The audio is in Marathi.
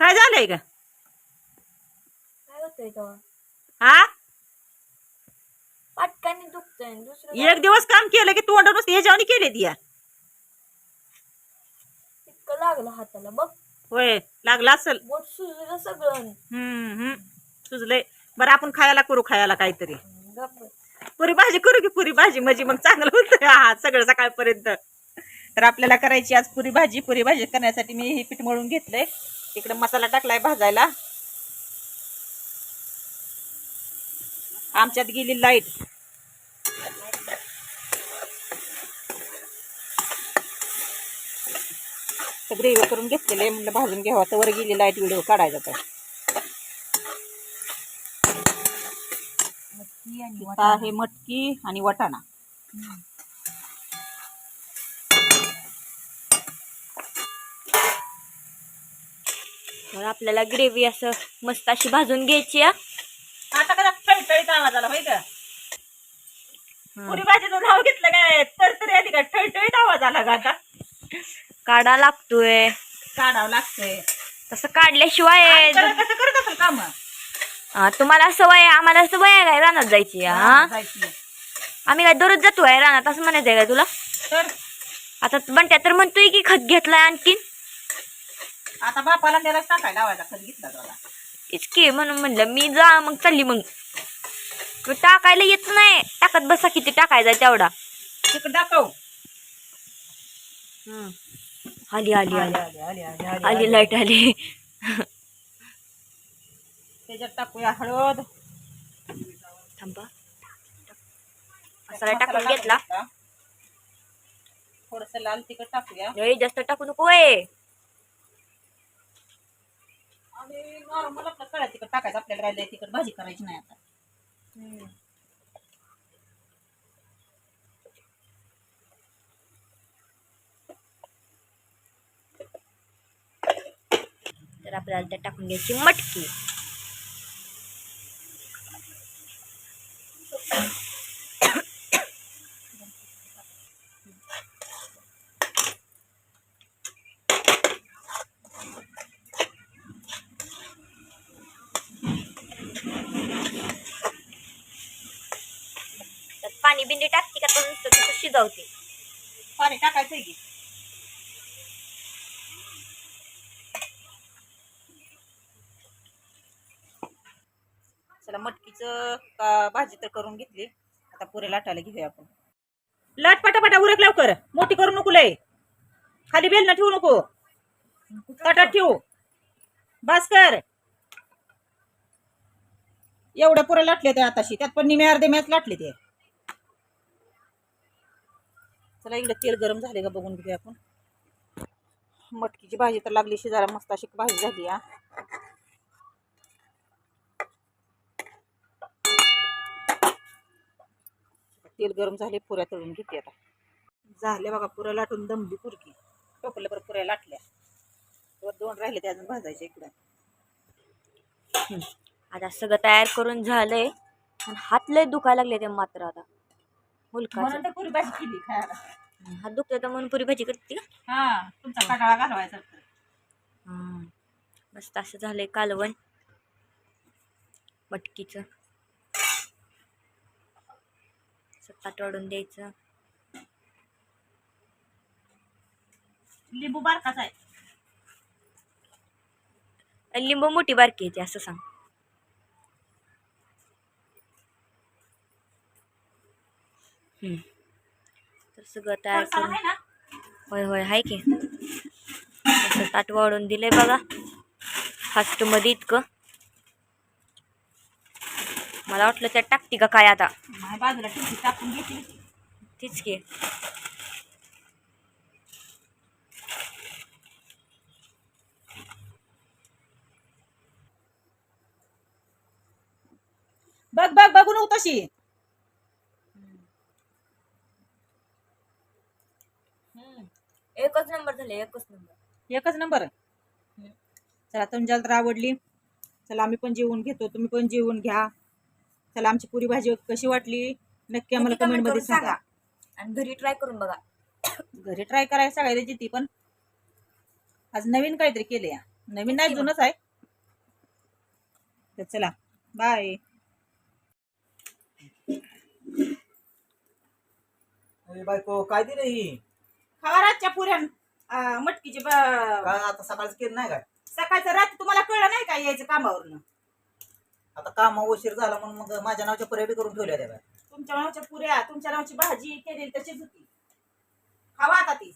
काय झालंय का काय होतंय हा पाटकाने दुखतंय दुसरं एक दिवस काम केलं की तोंड नुसते ह्याच्यावानी केले ती या. इतकं लागलं हाताला बघ. होय लागला असेल. बोट सुजलं सगळं. हम्म हम्म. सुचलंय बरं आपण खायला करू खायला काहीतरी. गप्प पुरी भाजी करू की पुरी भाजी? म्हणजे मग चांगलं होतं हा सगळं सकाळपर्यंत. तर आपल्याला करायची आज पुरी भाजी. पुरी भाजी करण्यासाठी मी हे पीठ मळून घेतलंय. इकडे मसाला टाकलाय भाजायला. आमच्यात गेली लाइट. ग्रेव्ही करून घेतलेलं आहे म्हणलं भाजून घ्यावा. तर वर गेली लाइट व्हिडिओ काढायचा तर. आहे मटकी आणि वटाणा. तर आपल्याला ग्रेव्ही असं मस्त अशी भाजून घ्यायची आहे. आता कसा ठळठळीत आवाज आला माहिती का? पुरी भाजीचं नाव घेतलं काय? तर तरी आधी का? ठळठळीत आवाज आला का आता. काढा लागतोय. काढावं लागतंय. तसं काढल्याशिवाय कसं करत असेल काम? हा, तुम्हाला सवय आहे आम्हाला सवय आहे काय रानात जायची हा? जायची. आम्ही काय दररोज जातोय रानात असं म्हणायचंय का तुला? तर? आता बंट्या तर म्हणतोय की खत घेतलाय आणखीन. आता बापाला त्याला टाकायला लावायचा खत घेतला तुला तेच की म्हणून म्हणलं मी जा मग चालली मग. मग टाकायला येत नाही. टाकत बसा किती टाकायचा तेवढा. तिकडे दाखव. आली आली आली. आली, आली, आली, आली, आली लाइट आली. त्याच्यात टाकूया हळद. थांबा. मसाला टाकून घेतला. थोडस लाल तिखट टाकूया. लय जास्त टाकू नको ए आणि नॉर्मल आपलं कळ्या तिखट टाकायचं आपल्याला राहिलं तिखट भाजी करायची नाही आता. तर आपल्याला त्यात टाकून घ्यायची मटकी. बिंडी टाकते का तर नुसतं शिजवते. पाणी टाकायचंय की? चला मटकीचं भाजी तर करून घेतली. आता पुरे लाटायला घेऊया आपण. लाट पटापटा उरक लवकर. मोठी करू नको लय. खाली बेल ना ठेवू नको. ताटात ठेवू. भास्कर. एवढ्या पुऱ्या लाटले ते आताशी. त्यात पण निम्या अर्धे मॅच लाटले ते. चला इकडे तेल गरम झाले का बघून घेऊया आपण. मटकीची भाजी तर लागली शिजायला मस्त अशी भाजी झाली हा. तेल गरम झाले पुऱ्या तळून घेते आता. झाले बघा पुऱ्या लाटून दमली पुरकी टोकल्या बरं पुऱ्या लाटल्या. वर दोन राहिले ते अजून भाजायचे इकडं. आता सगळं तयार करून झालंय. पण हात लय दुखायला लागले ते मात्र आता. म्हणून तर पुरी भाजी केली खायला. हात दुखतोय तर म्हणून पुरी भाजी करते का? हा तुमचा कटाळा घालवायचा हम्म. मस्त असं झालंय कालवण. मटकीचं. सत्तात वाढून द्यायचं. लिंबू बारकाच आहे. लिंबू मोठी बारकी येते असं सांग. तर सगळं तयार करून आहे ना? होय होय हाय की. असं ताट वाढून दिलंय बघा. फास्टमध्ये इतकं. मला वाटलं त्यात टाकते का काय आता? नाही बाजूला ठेवली टाकून घेतली तीच की. बघ बघ बघू नको तशी. एकच नंबर झाले एकच नंबर. एकच नंबर? चला तुमच्याला तर आवडली. चला आम्ही पण जेवून घेतो. तुम्ही पण जेवून घ्या. चला आमची पुरी भाजी कशी वाटली? नक्की आम्हाला कमेंटमध्ये सांगा. आणि घरी ट्राय करून बघा. घरी ट्राय करायला सगळ्या ती पण. आज नवीन काहीतरी केले नवीन नाही जुनच आहे. तर चला बाय अरे बायको काय दिलं ही? खावा रातच्या पुऱ्या अं, मटकीचे ब- काय आता सकाळचं केलं नाही काय? सकाळचं रात्री तुम्हाला कळलं नाही का यायचं कामावरनं? आता काम उशीर झाला म्हणून मग माझ्या नावच्या बी करून ठेवल्या त्या. तुमच्या नावच्या पुऱ्या तुमच्या नावची भाजी केलेली तशीच होती. खावा आता ती.